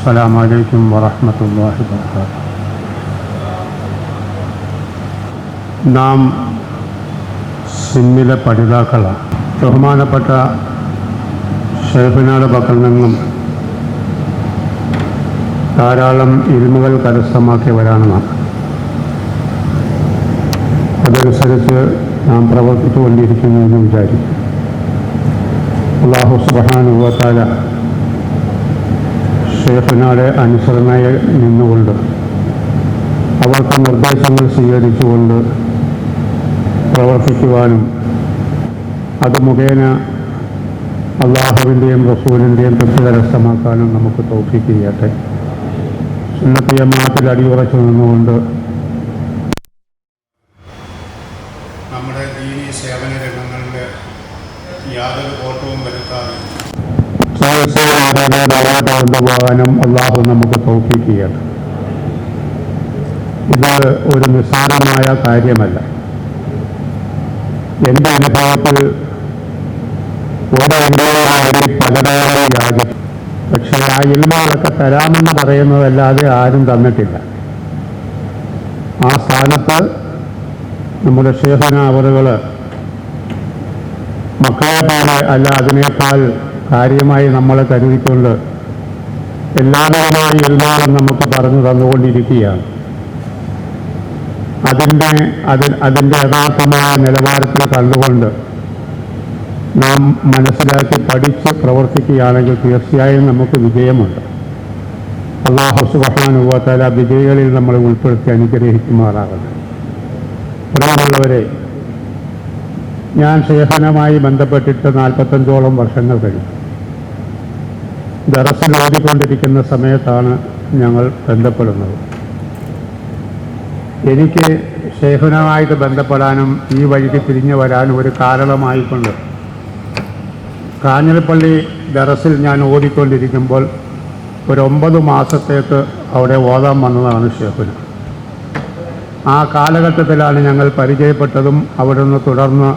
السلام عليكم ورحمة الله وبركاته നാം സിമ്മിലെ പഠിതാക്കളാണ് ബഹുമാനപ്പെട്ട ഷെയ്ഫിനാട് പക്കൽ നിന്നും ധാരാളം ഇരുമുകൾ കരസ്ഥമാക്കിയവരാണ് നാം അതനുസരിച്ച് നാം പ്രവർത്തിച്ചുകൊണ്ടിരിക്കുന്നു എന്ന് വിചാരിക്കും അള്ളാഹു സുബാനുഭവത്താല ഷെയ്ഖിനാടെ അനുസരണയിൽ നിന്നുകൊണ്ട് അവർക്ക് നിർദ്ദേശങ്ങൾ സ്വീകരിച്ചുകൊണ്ട് പ്രവർത്തിക്കുവാനും അത് മുഖേന അള്ളാഹുവിന്റെയും റസൂലിന്റെയും തൃപ്തി കരസ്ഥമാക്കാനും നമുക്ക് തോഫിക്ക് ചെയ്യട്ടെ മാറ്റിൽ അടിയുറച്ചു നിന്നുകൊണ്ട് നമ്മുടെ ദീനീ സേവന രംഗങ്ങളിൽ യാതൊരു കോട്ടവും വരുത്താതെ മുന്നോട്ട് കൊണ്ടുപോകാനും അള്ളാഹു നമുക്ക് തോഫിക്ക് ഇത് ഒരു നിസ്സാരമായ കാര്യമല്ല. എന്റെ അനുഭവത്തിൽ ഓരോ ഇന്ത്യയിലായി പലതരം യാചിക്കും പക്ഷേ ആ ഇൽമുകളൊക്കെ തരാമെന്ന് പറയുന്നതല്ലാതെ ആരും തന്നിട്ടില്ല. ആ സ്ഥാനത്ത് നമ്മുടെ ക്ഷേത്രനാവറുകൾ മക്കളെ പോലെ അല്ല അതിനേക്കാൾ കാര്യമായി നമ്മളെ കരുതിക്കൊണ്ട് എല്ലാവരുമായി എല്ലാവരും നമുക്ക് പറഞ്ഞു തന്നുകൊണ്ടിരിക്കുകയാണ്. അതിന്റെ അതിൽ അതിന്റെ യഥാർത്ഥമായ നിലവാരത്തിൽ കണ്ടുകൊണ്ട് നാം മനസ്സിലാക്കി പഠിച്ച് പ്രവർത്തിക്കുകയാണെങ്കിൽ തീർച്ചയായും നമുക്ക് വിജയമുണ്ട്. അള്ളാഹു സുബഹാനുഭവത്താൽ ആ വിജയികളിൽ നമ്മൾ ഉൾപ്പെടുത്തി അനുഗ്രഹിക്കുമാറാകട്ടെ. പ്രിയമുള്ളവരെ ഞാൻ ശേഖനമായി ബന്ധപ്പെട്ടിട്ട് നാൽപ്പത്തഞ്ചോളം വർഷങ്ങൾ കഴിഞ്ഞു. ദറസിൽ ഓടിക്കൊണ്ടിരിക്കുന്ന സമയത്താണ് ഞങ്ങൾ ബന്ധപ്പെടുന്നത്. എനിക്ക് ശേഖനമായിട്ട് ബന്ധപ്പെടാനും ഈ വഴിക്ക് തിരിഞ്ഞു വരാനും ഒരു കാരണമായിക്കൊണ്ട് കാഞ്ഞിരപ്പള്ളി ദറസിൽ ഞാൻ ഓടിക്കൊണ്ടിരിക്കുമ്പോൾ ഒരു മാസത്തേക്ക് അവിടെ ഓതാൻ വന്നതാണ് ഷേഖുന ആ കാലഘട്ടത്തിലാണ് ഞങ്ങൾ പരിചയപ്പെട്ടതും അവിടെ നിന്ന് തുടർന്ന്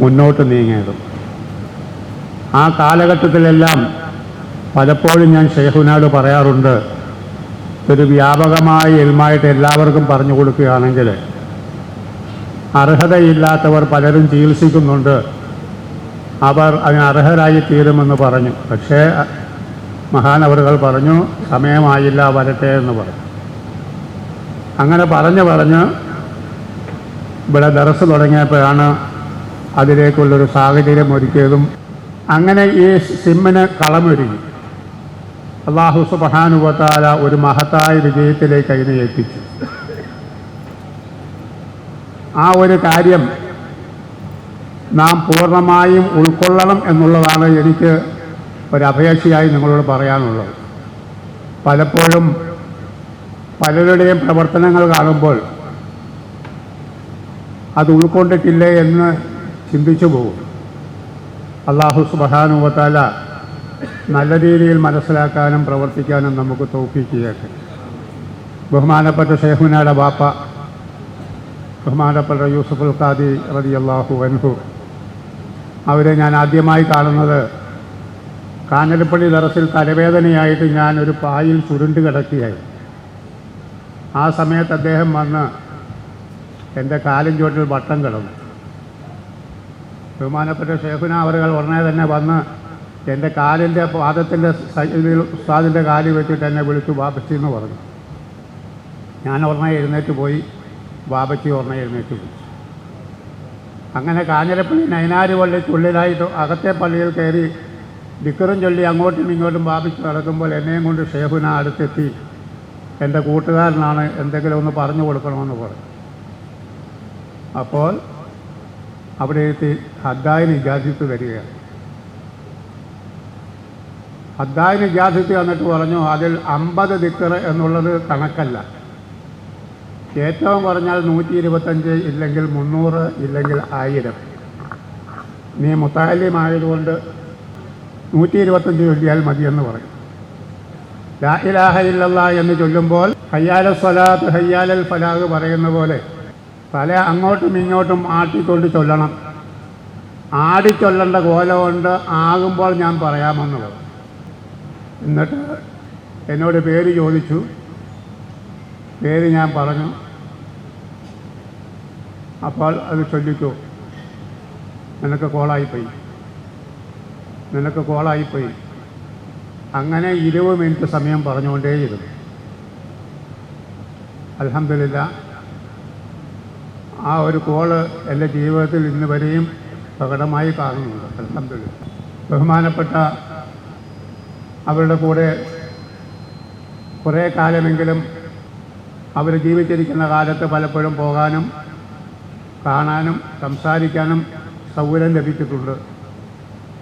മുന്നോട്ട് നീങ്ങിയതും. ആ കാലഘട്ടത്തിലെല്ലാം പലപ്പോഴും ഞാൻ ഷെയ്ഖുനോട് പറയാറുണ്ട് ഒരു വ്യാപകമായ എൽമായിട്ട് എല്ലാവർക്കും പറഞ്ഞു കൊടുക്കുകയാണെങ്കിൽ അർഹതയില്ലാത്തവർ പലരും ചികിത്സിക്കുന്നുണ്ട് അവർ അതിന് അർഹരായി തീരുമെന്ന് പറഞ്ഞു. പക്ഷേ മഹാനവറുകൾ പറഞ്ഞു സമയമായില്ല വരട്ടെ എന്ന് പറഞ്ഞു. അങ്ങനെ പറഞ്ഞു പറഞ്ഞ് ഇവിടെ ദറസ് തുടങ്ങിയപ്പോഴാണ് അതിലേക്കുള്ളൊരു സാഹചര്യം ഒരുക്കിയതും അങ്ങനെ ഈ സിമ്മിന് കളമൊരുങ്ങി. അള്ളാഹു സുബഹാനുവത്താല ഒരു മഹത്തായ വിജയത്തിലേക്ക് അതിനെ എത്തിച്ചു ആ ഒരു കാര്യം നാം പൂർണമായും ഉൾക്കൊള്ളണം എന്നുള്ളതാണ് എനിക്ക് ഒരു അപേക്ഷയായി നിങ്ങളോട് പറയാനുള്ളത്. പലപ്പോഴും പലരുടെയും പ്രവർത്തനങ്ങൾ കാണുമ്പോൾ അത് ഉൾക്കൊണ്ടിട്ടില്ലേ എന്ന് ചിന്തിച്ചു പോകും. അള്ളാഹു സുബഹാനുവത്താല നല്ല രീതിയിൽ മനസ്സിലാക്കാനും പ്രവർത്തിക്കാനും നമുക്ക് ചെയ്യട്ടെ ബഹുമാനപ്പെട്ട ഷേഹുനയുടെ ബാപ്പ ബഹുമാനപ്പെട്ട യൂസുഫുൽ ഖാദി റതി അള്ളാഹു അൻഹു. അവരെ ഞാൻ ആദ്യമായി കാണുന്നത് കാഞ്ഞിരപ്പള്ളി ദറസിൽ തലവേദനയായിട്ട് ഞാൻ ഒരു പായിൽ ചുരുണ്ട് കിടക്കുകയായി. ആ സമയത്ത് അദ്ദേഹം വന്ന് എന്റെ കാലിൻ ചുവട്ടിൽ വട്ടം കിടന്നു. ബഹുമാനപ്പെട്ട ഷേഖുന അവരുകൾ ഉടനെ തന്നെ വന്ന് എന്റെ കാലിന്റെ പാദത്തിന്റെ ഉസ്താദിന്റെ കാലിൽ വെച്ചിട്ട് എന്നെ വിളിച്ചു ബാബച്ചി എന്ന് പറഞ്ഞു. ഞാൻ ഉടനെ എഴുന്നേറ്റ് പോയി. ബാബച്ചി ഉടനെ എഴുന്നേറ്റ് പോയി. അങ്ങനെ കാഞ്ഞിരപ്പള്ളി നയനാര് പള്ളിക്കുള്ളിലായിട്ട് അകത്തെ പള്ളിയിൽ കയറി ദിക്കറും ചൊല്ലി അങ്ങോട്ടും ഇങ്ങോട്ടും ബാബിച്ച് നടക്കുമ്പോൾ എന്നെയും കൊണ്ട് ഷേഹുന അടുത്തെത്തി. എന്റെ കൂട്ടുകാരനാണ് എന്തെങ്കിലും ഒന്ന് പറഞ്ഞു കൊടുക്കണമെന്ന് പറഞ്ഞു. അപ്പോൾ അവിടെ എത്തി ഹദ്ദായിന് ഇജാസിത്ത് വരികയാണ്. ഹദ്ദായിന് ഇജാസത്ത് വന്നിട്ട് പറഞ്ഞു അതിൽ അമ്പത് ദിക്കർ എന്നുള്ളത് കണക്കല്ല. ഏറ്റവും കുറഞ്ഞാൽ നൂറ്റി ഇരുപത്തഞ്ച് ഇല്ലെങ്കിൽ മുന്നൂറ് ഇല്ലെങ്കിൽ ആയിരം. നീ മുത്താലിമായതുകൊണ്ട് നൂറ്റി ഇരുപത്തഞ്ച് ചൊല്ലിയാൽ മതിയെന്ന് പറയും. ലാ ഇലാഹ ഇല്ലല്ലാ എന്ന് ചൊല്ലുമ്പോൾ ഹയ്യാല സ്വലാത്ത് ഹയ്യാലൽ ഫലാഹ് പറയുന്ന പോലെ തല അങ്ങോട്ടും ഇങ്ങോട്ടും ആട്ടിക്കൊണ്ട് ചൊല്ലണം. ആടിച്ചൊല്ലേണ്ട കോല കൊണ്ട് ആകുമ്പോൾ ഞാൻ പറയാമെന്ന് പറഞ്ഞു എന്നിട്ട് എന്നോട് പേര് ചോദിച്ചു. പേര് ഞാൻ പറഞ്ഞു. അപ്പോൾ അത് ചൊല്ലിക്കോ. നിനക്ക് കോളായിപ്പോയി. നിനക്ക് കോളായിപ്പോയി. അങ്ങനെ ഇരുപത് മിനിറ്റ് സമയം പറഞ്ഞുകൊണ്ടേയിരുന്നു. അലഹമില്ല ആ ഒരു കോൾ എന്റെ ജീവിതത്തിൽ ഇന്ന് വരെയും പ്രകടമായി കാണുന്നുണ്ട്. അലഹമില്ല ബഹുമാനപ്പെട്ട അവരുടെ കൂടെ കുറേ കാലമെങ്കിലും അവർ ജീവിച്ചിരിക്കുന്ന കാലത്ത് പലപ്പോഴും പോകാനും കാണാനും സംസാരിക്കാനും സൗകര്യം ലഭിച്ചിട്ടുണ്ട്.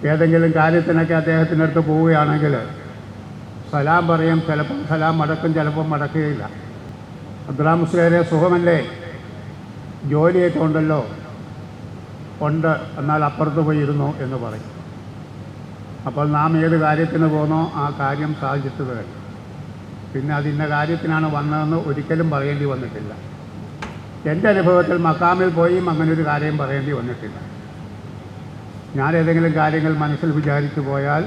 ഏതെങ്കിലും കാര്യത്തിനൊക്കെ അദ്ദേഹത്തിന്റെ അടുത്ത് പോവുകയാണെങ്കിൽ സലാം പറയും ചിലപ്പം സലാം മടക്കും ചിലപ്പം മടക്കുകയില്ല. അബ്ദുറാമുസ്ലേരെ സുഖമല്ലേ? ജോലിയൊക്കെ ഉണ്ടല്ലോ? ഉണ്ട്. എന്നാൽ അപ്പുറത്ത് പോയിരുന്നു എന്ന് പറയും. അപ്പോൾ നാം ഏത് കാര്യത്തിന് പോന്നോ ആ കാര്യം സാധിച്ചിട്ട് വരും. പിന്നെ അത് ഇന്ന കാര്യത്തിനാണ് വന്നതെന്ന് ഒരിക്കലും പറയേണ്ടി വന്നിട്ടില്ല. എന്റെ അനുഭവത്തിൽ മക്കാമിൽ പോയി അങ്ങനെ ഒരു കാര്യം പറയേണ്ടി വന്നിട്ടില്ല. ഞാൻ ഏതെങ്കിലും കാര്യങ്ങൾ മനസ്സിൽ വിചാരിച്ചു പോയാൽ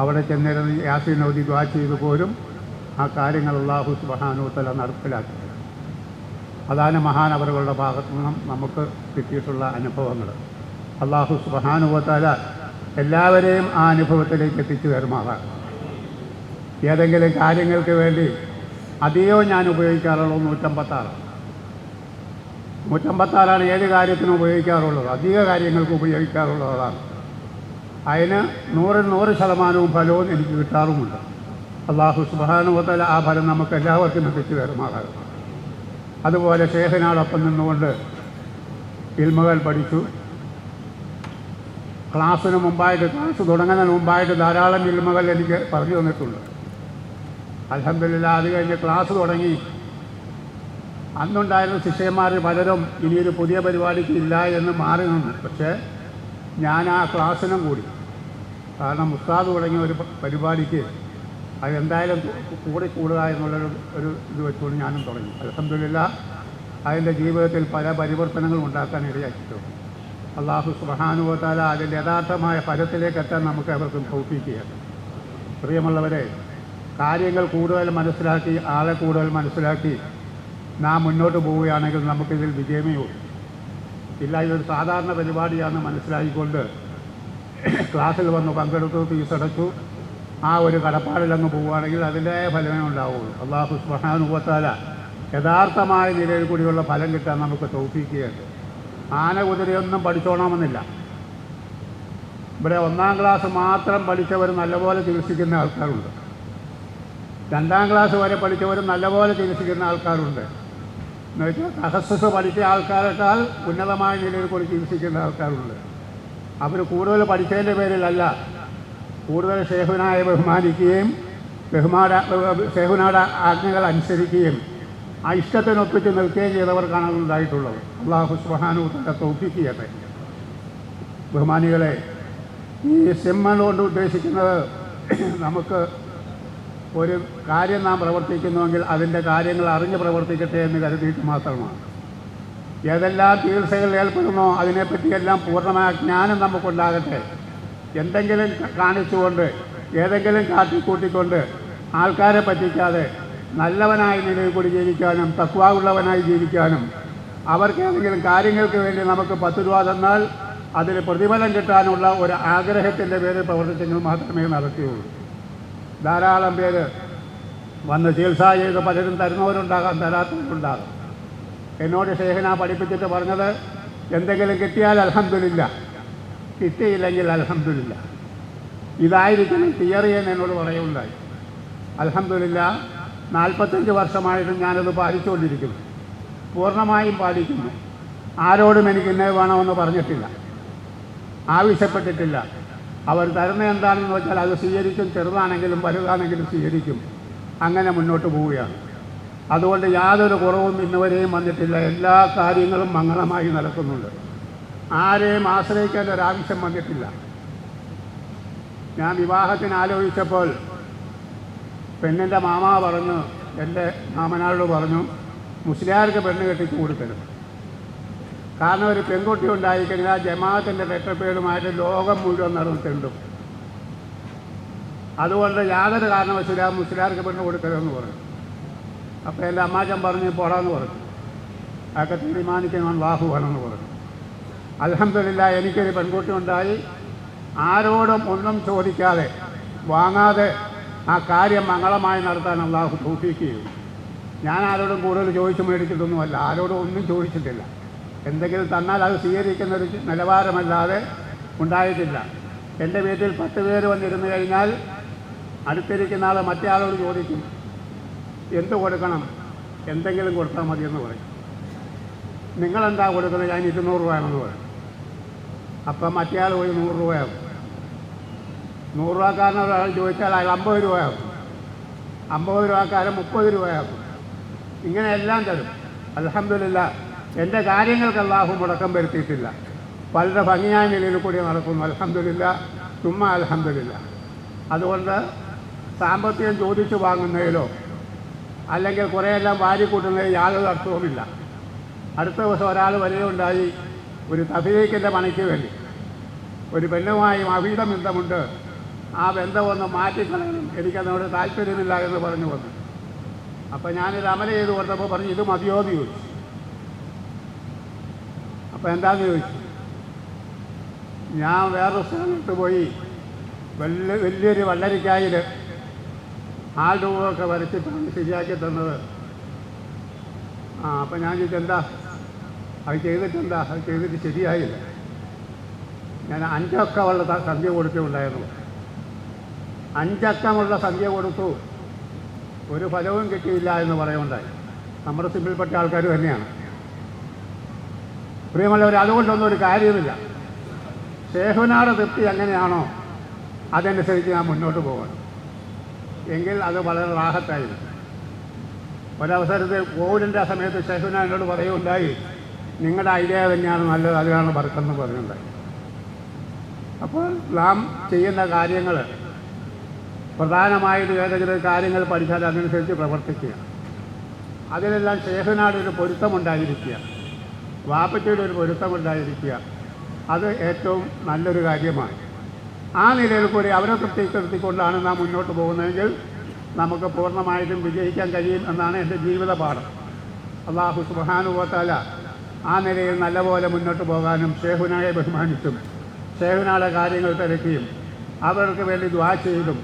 അവിടെ ചെന്നിരുന്ന് യാസീൻ നൗദി ദ്വാ ചെയ്തു പോലും ആ കാര്യങ്ങൾ അള്ളാഹു സുബഹാനൂത്തല നടപ്പിലാക്കി അതാണ് മഹാനവറുകളുടെ ഭാഗത്തു നിന്നും നമുക്ക് കിട്ടിയിട്ടുള്ള അനുഭവങ്ങൾ. അള്ളാഹു സുബഹാനുവത്താല എല്ലാവരെയും ആ അനുഭവത്തിലേക്ക് എത്തിച്ചു തരുമാറാണ്. ഏതെങ്കിലും കാര്യങ്ങൾക്ക് വേണ്ടി അധികവും ഞാൻ ഉപയോഗിക്കാറുള്ളത് നൂറ്റമ്പത്താറ്. നൂറ്റമ്പത്താറാണ് ഏത് കാര്യത്തിനും ഉപയോഗിക്കാറുള്ളത്. അധിക കാര്യങ്ങൾക്ക് ഉപയോഗിക്കാറുള്ളതാണ് അതിന് നൂറിൽ നൂറ് ശതമാനവും ഫലവും എനിക്ക് കിട്ടാറുമുണ്ട്. അള്ളാഹു സുബാനുവത്തല ആ ഫലം നമുക്ക് എല്ലാവർക്കും എത്തിച്ചു തരുമാറാകും അതുപോലെ ഷേഖിനോടൊപ്പം നിന്നുകൊണ്ട് ഇൽമുകൾ പഠിച്ചു. ക്ലാസ്സിന് മുമ്പായിട്ട് ക്ലാസ് തുടങ്ങുന്നതിന് മുമ്പായിട്ട് ധാരാളം ഇൽമുകൾ എനിക്ക് പറഞ്ഞു തന്നിട്ടുണ്ട്. അലഹമില്ല അത് കഴിഞ്ഞ് ക്ലാസ് തുടങ്ങി. അന്നുണ്ടായിരുന്ന ശിഷ്യന്മാർ പലരും ഇനിയൊരു പുതിയ പരിപാടിക്ക് ഇല്ല എന്ന് മാറി നിന്നു. പക്ഷേ ഞാൻ ആ ക്ലാസ്സിനും കൂടി കാരണം ഉസ്താദ് തുടങ്ങിയ ഒരു പരിപാടിക്ക് അതെന്തായാലും കൂടി കൂടുക എന്നുള്ളൊരു ഒരു ഇത് വെച്ചുകൊണ്ട് ഞാനും തുടങ്ങി. അലഹമില്ല അതിന്റെ ജീവിതത്തിൽ പല പരിവർത്തനങ്ങളും ഉണ്ടാക്കാൻ ഇടയാക്കിയിട്ടുണ്ട്. അള്ളാഹു സുബാനുഭവത്താല അതിന്റെ യഥാർത്ഥമായ ഫലത്തിലേക്ക് എത്താൻ നമുക്ക് അവർക്കും തോപ്പിക്കുകയാണ് പ്രിയമുള്ളവരെ കാര്യങ്ങൾ കൂടുതൽ മനസ്സിലാക്കി ആളെ കൂടുതൽ മനസ്സിലാക്കി നാം മുന്നോട്ട് പോവുകയാണെങ്കിൽ നമുക്കിതിൽ വിജയമേ ഉള്ളൂ. ഇല്ല ഇതൊരു സാധാരണ പരിപാടിയാണ് മനസ്സിലാക്കിക്കൊണ്ട് ക്ലാസ്സിൽ വന്ന് പങ്കെടുത്തു ഫീസടച്ചു ആ ഒരു കടപ്പാടിലങ്ങ് പോവുകയാണെങ്കിൽ അതിന്റെതായ ഫലമേ ഉണ്ടാവുള്ളൂ. അള്ളാഹു സുബാനുഭവത്താല യഥാർത്ഥമായ നിലയിൽ കൂടിയുള്ള ഫലം കിട്ടാൻ നമുക്ക് തോൽപ്പിക്കുകയുണ്ട് ആന കുതിരയൊന്നും പഠിച്ചോണമെന്നില്ല ഇവിടെ ഒന്നാം ക്ലാസ് മാത്രം പഠിച്ചവർ നല്ലപോലെ ചികിത്സിക്കുന്ന ആൾക്കാരുണ്ട്. രണ്ടാം ക്ലാസ് വരെ പഠിച്ചവരും നല്ലപോലെ ചികിത്സിക്കുന്ന ആൾക്കാരുണ്ട്. എന്ന് വെച്ചാൽ തഹസ്സസ് പഠിച്ച ആൾക്കാരെക്കാൾ ഉന്നതമായ നിലയിൽ കൂടി ചികിത്സിക്കുന്ന ആൾക്കാരുണ്ട്. അവർ കൂടുതൽ പഠിച്ചതിന്റെ പേരിലല്ല കൂടുതൽ ഷേഖുനായെ ബഹുമാനിക്കുകയും ബഹുമാന ഷേഖുനാടെ ആജ്ഞകൾ അനുസരിക്കുകയും ആ ഇഷ്ടത്തിനൊപ്പിച്ച് നിൽക്കുകയും ചെയ്തവർക്കാണ് അതുണ്ടായിട്ടുള്ളത് അള്ളാഹു സുബാനുത്തല തോപ്പിക്കുകയട്ടെ ബഹുമാനികളെ ഈ സിമ്മൽ കൊണ്ട് ഉദ്ദേശിക്കുന്നത് നമുക്ക് ഒരു കാര്യം നാം പ്രവർത്തിക്കുന്നുവെങ്കിൽ അതിന്റെ കാര്യങ്ങൾ അറിഞ്ഞ് പ്രവർത്തിക്കട്ടെ എന്ന് കരുതിയിട്ട് മാത്രമാണ്. ഏതെല്ലാം ചികിത്സകൾ ഏർപ്പെടുന്നോ അതിനെപ്പറ്റിയെല്ലാം പൂർണമായ ജ്ഞാനം നമുക്കുണ്ടാകട്ടെ. എന്തെങ്കിലും കാണിച്ചുകൊണ്ട് ഏതെങ്കിലും കാട്ടിക്കൂട്ടിക്കൊണ്ട് ആൾക്കാരെ പറ്റിക്കാതെ നല്ലവനായ നിലയിൽ കൂടി ജീവിക്കാനും തക്വാവുള്ളവനായി ജീവിക്കാനും അവർക്ക് ഏതെങ്കിലും കാര്യങ്ങൾക്ക് വേണ്ടി നമുക്ക് പത്ത് രൂപ തന്നാൽ അതിന് പ്രതിഫലം കിട്ടാനുള്ള ഒരു ആഗ്രഹത്തിന്റെ പേരിൽ പ്രവർത്തിച്ചെങ്കിൽ മാത്രമേ നടത്തിയുള്ളൂ ധാരാളം പേര് വന്ന് ചികിത്സ ചെയ്ത് പലരും തരുന്നവരുണ്ടാകാം തരാത്തവരുണ്ടാകാം. എന്നോട് ഷേഖന പഠിപ്പിച്ചിട്ട് പറഞ്ഞത് എന്തെങ്കിലും കിട്ടിയാൽ അലഹമില്ല കിട്ടിയില്ലെങ്കിൽ അലഹമില്ല ഇതായിരിക്കണം തിയറി എന്ന് എന്നോട് പറയുണ്ടായി അലഹമില്ല നാൽപ്പത്തഞ്ച് വർഷമായിട്ടും ഞാനത് പാലിച്ചുകൊണ്ടിരിക്കുന്നു. പൂർണമായും പാലിക്കുന്നു. ആരോടും എനിക്ക് ഇന്നെ വേണമെന്ന് പറഞ്ഞിട്ടില്ല. ആവശ്യപ്പെട്ടിട്ടില്ല. അവർ തരുന്ന എന്താണെന്ന് വെച്ചാൽ അത് സ്വീകരിക്കും. ചെറുതാണെങ്കിലും വലുതാണെങ്കിലും സ്വീകരിക്കും. അങ്ങനെ മുന്നോട്ട് പോവുകയാണ്. അതുകൊണ്ട് യാതൊരു കുറവും ഇന്നുവരെയും വന്നിട്ടില്ല. എല്ലാ കാര്യങ്ങളും മംഗളമായി നടക്കുന്നുണ്ട്. ആരെയും ആശ്രയിക്കേണ്ട ഒരാവശ്യം വന്നിട്ടില്ല. ഞാൻ വിവാഹത്തിന് ആലോചിച്ചപ്പോൾ പെണ്ണിന്റെ മാമ പറഞ്ഞു എന്റെ മാമനാളോട് പറഞ്ഞു മുസ്ലിയാർക്ക് പെണ്ണ് കെട്ടിച്ച് കൊടുക്കരുത്. കാരണം ഒരു പെൺകുട്ടി ഉണ്ടായിക്കഴിഞ്ഞാൽ ജമാഅത്തിന്റെ രക്ഷപ്പേടുമായിട്ട് ലോകം മുഴുവൻ നടന്നിട്ടുണ്ടും അതുകൊണ്ട് യാതൊരു കാരണവശാലും മുസ്ലിയാർക്ക് പെണ്ണ് കൊടുക്കരുതെന്ന് പറഞ്ഞു. അപ്പോൾ എന്റെ അമ്മാച്ചൻ പറഞ്ഞ് പോടാന്ന് പറഞ്ഞു. അതൊക്കെ തീരുമാനിക്കാൻ വാഹു വേണമെന്ന് പറഞ്ഞു. അലഹമില്ല എനിക്കൊരു പെൺകുട്ടി ഉണ്ടായി. ആരോടും ഒന്നും ചോദിക്കാതെ വാങ്ങാതെ ആ കാര്യം മംഗളമായി നടത്താൻ അള്ളാഹു തോഫിക്കുകയും. ഞാൻ ആരോടും കൂടുതൽ ചോദിച്ചു മേടിച്ചിട്ടൊന്നുമല്ല. ആരോടും ഒന്നും ചോദിച്ചിട്ടില്ല. എന്തെങ്കിലും തന്നാൽ അത് സ്വീകരിക്കുന്ന ഒരു നിലവാരമല്ലാതെ ഉണ്ടായിട്ടില്ല. എന്റെ വീട്ടിൽ പത്ത് പേര് വന്നിരുന്നു കഴിഞ്ഞാൽ അടുത്തിരിക്കുന്ന ആൾ മറ്റേ ആളോട് ചോദിക്കും എന്ത് കൊടുക്കണം? എന്തെങ്കിലും കൊടുത്താൽ മതി എന്ന് പറയും. നിങ്ങളെന്താ കൊടുക്കുന്നത്? ഞാൻ ഇരുന്നൂറ് രൂപയാണെന്ന് പറയും. അപ്പം മറ്റേ ആൾ പോയി നൂറ് രൂപയാകും. നൂറ് രൂപക്കാരൻ ഒരാൾ ചോദിച്ചാൽ അയാൾ അമ്പത് രൂപയാക്കും. അമ്പത് രൂപക്കാരൻ മുപ്പത് രൂപയാക്കും. ഇങ്ങനെയെല്ലാം തരും. അലഹമില്ല എന്റെ കാര്യങ്ങൾക്ക് അള്ളാഹു മുടക്കം വരുത്തിയിട്ടില്ല. വളരെ ഭംഗിയായ നിലയിൽ കൂടി നടക്കുന്നു. അലഹമില്ല ചുമ്മാ അലഹമില്ല അതുകൊണ്ട് സാമ്പത്തികം ചോദിച്ചു വാങ്ങുന്നതിലോ അല്ലെങ്കിൽ കുറേയെല്ലാം വാരിക്കൂട്ടുന്നതിൽ യാതൊരു അർത്ഥവുമില്ല. അടുത്ത ദിവസം ഒരാൾ വരികയുണ്ടായി. ഒരു തഫീക്കിന്റെ പണിക്ക് വേണ്ടി. ഒരു പെണ്ണുമായി അഭീതം ബന്ധമുണ്ട് ആ ബന്ധമൊന്ന് മാറ്റിക്കളയണം. എനിക്കതിനോട് താല്പര്യമില്ല എന്ന് പറഞ്ഞു വന്നു. അപ്പം ഞാനിത് അമല ചെയ്ത് കൊടുത്തപ്പോൾ പറഞ്ഞു ഇത് മതിയോ? എന്ന് ചോദിച്ചു. അപ്പോൾ എന്താണെന്ന് ചോദിച്ചു? ഞാൻ വേറൊരു സ്ഥലത്ത് പോയി. വലിയ വലിയൊരു വള്ളരിക്കായിൽ ആൾ രൂപമൊക്കെ വരച്ചിട്ടാണ് ശരിയാക്കി തന്നത്. ആ അപ്പം ഞാൻ ചോദിച്ചു എന്താ? അത് ചെയ്തിട്ടെന്താ? അത് ചെയ്തിട്ട് ശരിയായില്ല. ഞാൻ അഞ്ചൊക്കെ ഉള്ള സന്ധ്യ കൊടുത്തിട്ടുണ്ടായിരുന്നു. അഞ്ചക്കമുള്ള സംഖ്യ കൊടുത്തു. ഒരു ഫലവും കിട്ടിയില്ല എന്ന് പറയുണ്ടായി നമ്മുടെ സിമ്പിൾപ്പെട്ട ആൾക്കാർ തന്നെയാണ്. പ്രിയമുള്ളവർ അതുകൊണ്ടൊന്നും ഒരു കാര്യമില്ല ശേഖുനാട് തൃപ്തി എങ്ങനെയാണോ അതനുസരിച്ച് ഞാൻ മുന്നോട്ട് പോകണം എങ്കിൽ അത് വളരെ റാഹത്തായിരുന്നു ഒരവസരത്തിൽ കോവിഡിന്റെ സമയത്ത് ശേഖുനാടിനോട് പറയുകയുണ്ടായി നിങ്ങളുടെ ഐഡിയ തന്നെയാണ് നല്ലത്. അതിനാണ് വർക്കെന്ന് പറയുന്നുണ്ടായി അപ്പോൾ നാം ചെയ്യുന്ന കാര്യങ്ങൾ പ്രധാനമായിട്ട് ഏതെങ്കിലും കാര്യങ്ങൾ പഠിച്ചാൽ അതനുസരിച്ച് പ്രവർത്തിക്കുക. അതിലെല്ലാം ശേഖനാടൊരു പൊരുത്തമുണ്ടായിരിക്കുക വാപ്പച്ചയുടെ ഒരു പൊരുത്തമുണ്ടായിരിക്കുക അത് ഏറ്റവും നല്ലൊരു കാര്യമാണ്. ആ നിലയിൽ കൂടി അവരെ തൃപ്തിപ്പെടുത്തിക്കൊണ്ടാണ് നാം മുന്നോട്ട് പോകുന്നതെങ്കിൽ നമുക്ക് പൂർണമായിട്ടും വിജയിക്കാൻ കഴിയും എന്നാണ് എന്റെ ജീവിത പാഠം അള്ളാഹു സുബാനുഭവത്താല ആ നിലയിൽ നല്ലപോലെ മുന്നോട്ട് പോകാനും ഷേഹുനായെ ബഹുമാനിച്ചും ഷേഹുനാടെ കാര്യങ്ങൾ തിരക്കിയും അവർക്ക് വേണ്ടി ദ്വാ ചെയ്തും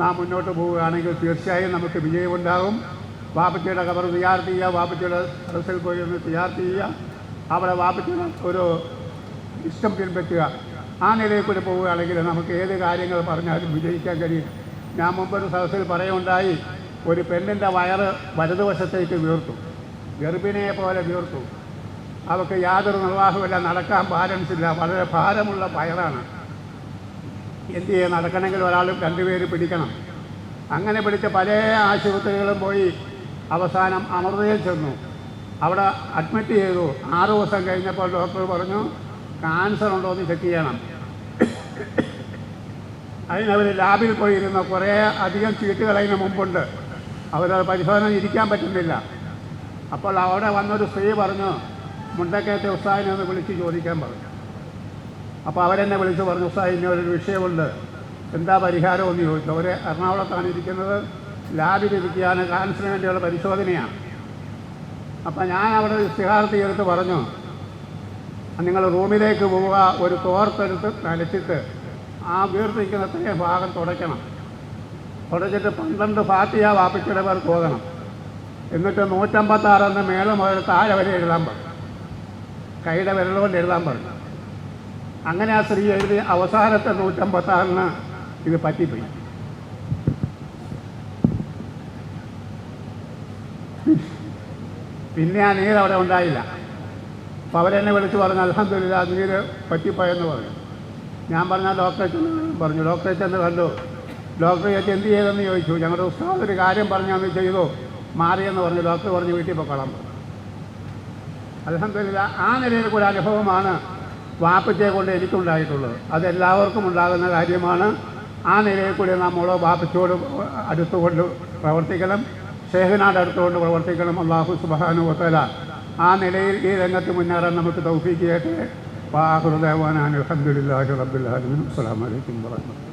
നാം മുന്നോട്ട് പോവുകയാണെങ്കിൽ തീർച്ചയായും നമുക്ക് വിജയമുണ്ടാകും. വാപ്പച്ചിയുടെ കബർ തയ്യാർ ചെയ്യുക വാപ്പച്ചിയുടെ അറസിൽ പോയി ഒന്ന് തയ്യാർ ചെയ്യുക. അവിടെ വാപ്പച്ചിയുടെ ഒരു ഇഷ്ടം പിൻപറ്റുക. ആ നിലയിൽ കൂടി പോവുകയാണെങ്കിൽ നമുക്ക് ഏത് കാര്യങ്ങൾ പറഞ്ഞാലും വിജയിക്കാൻ കഴിയും. ഞാൻ മുമ്പൊരു സദസ്സിൽ പറയുണ്ടായി ഒരു പെണ്ണിന്റെ വയറ് വലതുവശത്തേക്ക് വീർത്തു. ഗർഭിണിയെ പോലെ വീർത്തു. അവൾക്ക് യാതൊരു നിർവാഹമില്ല നടക്കാൻ ബാലൻസ് ഇല്ല വളരെ ഭാരമുള്ള വയറാണ്. എന്ത് ചെയ്യുക നടക്കണമെങ്കിൽ ഒരാൾ രണ്ടുപേര് പിടിക്കണം. അങ്ങനെ പിടിച്ച പല ആശുപത്രികളും പോയി അവസാനം അമൃതയിൽ ചെന്നു. അവിടെ അഡ്മിറ്റ് ചെയ്തു. ആറ് ദിവസം കഴിഞ്ഞപ്പോൾ ഡോക്ടർ പറഞ്ഞു ക്യാൻസർ ഉണ്ടോ എന്ന് ചെക്ക് ചെയ്യണം. അതിനവർ ലാബിൽ പോയിരുന്ന. കുറേ അധികം ചീട്ടുകൾ അതിന് മുമ്പുണ്ട്. അവരത് പരിശോധന ഇരിക്കാൻ പറ്റുന്നില്ല. അപ്പോൾ അവിടെ വന്നൊരു സ്ത്രീ പറഞ്ഞു മുണ്ടക്കയത്തെ ഉസ്താദിനെ ഒന്ന് വിളിച്ച് ചോദിക്കാൻ പറഞ്ഞു. അപ്പോൾ അവരെന്നെ വിളിച്ച് പറഞ്ഞു സാർ ഇനി ഒരു വിഷയമുണ്ട്. എന്താ പരിഹാരം? എന്ന് ചോദിച്ചു. അവർ എറണാകുളത്താണ് ഇരിക്കുന്നത്. ലാബിലിരിക്കുകയാണ് കാൻസറിന് വേണ്ടിയുള്ള പരിശോധനയാണ്. അപ്പം ഞാൻ അവിടെ ഇസ്തിഹാർത്തി എടുത്ത് പറഞ്ഞു. നിങ്ങൾ റൂമിലേക്ക് പോവുക ഒരു തോർത്തെടുത്ത് നനച്ചിട്ട് ആ വീർത്തിരിക്കുന്ന അത്രയും ഭാഗം തുടയ്ക്കണം. തുടച്ചിട്ട് പന്ത്രണ്ട് ഫാത്തിയ വാപ്പിച്ചിടെ പേർ തോന്നണം എന്നിട്ട് നൂറ്റമ്പത്താറെന്ന് മേളം മുതൽ താഴെ വരെ എഴുതാൻ പറഞ്ഞു. കൈയുടെ വിരലുകൊണ്ട് എഴുതാൻ പറഞ്ഞു. അങ്ങനെ ആ സ്ത്രീ എഴുതി അവസാനത്തെ നൂറ്റമ്പത്താറിന് ഇത് പറ്റിപ്പോയി. പിന്നെ ആ നീര് അവിടെ ഉണ്ടായില്ല. അപ്പം അവരെന്നെ വിളിച്ച് പറഞ്ഞു അലഹമില്ല നീര് പറ്റിപ്പോയെന്ന് പറഞ്ഞു. ഞാൻ പറഞ്ഞ ഡോക്ടറെ പറഞ്ഞു. ഡോക്ടറെ ചെന്ന് കണ്ടു. ഡോക്ടർ ചോദിച്ചു എന്ത് ചെയ്തെന്ന് ചോദിച്ചു. ഞങ്ങളുടെ ഉസ്താദ് ഒരു കാര്യം പറഞ്ഞു അന്ന് ചെയ്തു. മാറിയെന്ന് പറഞ്ഞു. ഡോക്ടർ പറഞ്ഞു വീട്ടിൽ പൊക്കോളാം അലഹമില്ല ആ നിലയിൽ കൂടെ അനുഭവമാണ് വാപ്പച്ചയെ കൊണ്ട് എനിക്കുണ്ടായിട്ടുള്ളത്. അതെല്ലാവർക്കും ഉണ്ടാകുന്ന കാര്യമാണ്. ആ നിലയിൽ കൂടി നമ്മൾ വാപ്പച്ചയോട് അടുത്തുകൊണ്ട് പ്രവർത്തിക്കണം. ഷേഹനാട് അടുത്തുകൊണ്ട് പ്രവർത്തിക്കണം. അള്ളാഹു സുബാനു സുബാനുവത്തല ആ നിലയിൽ ഈ രംഗത്ത് മുന്നേറാൻ നമുക്ക് തൗഫീക്ക് ചെയ്യട്ടെ. വാഹുദേവാനാൻ അലഹമുല്ലാഹി റബ്ബുല്ലാലും അസ്സാം വലൈക്കും വാഹമത്തുള്ള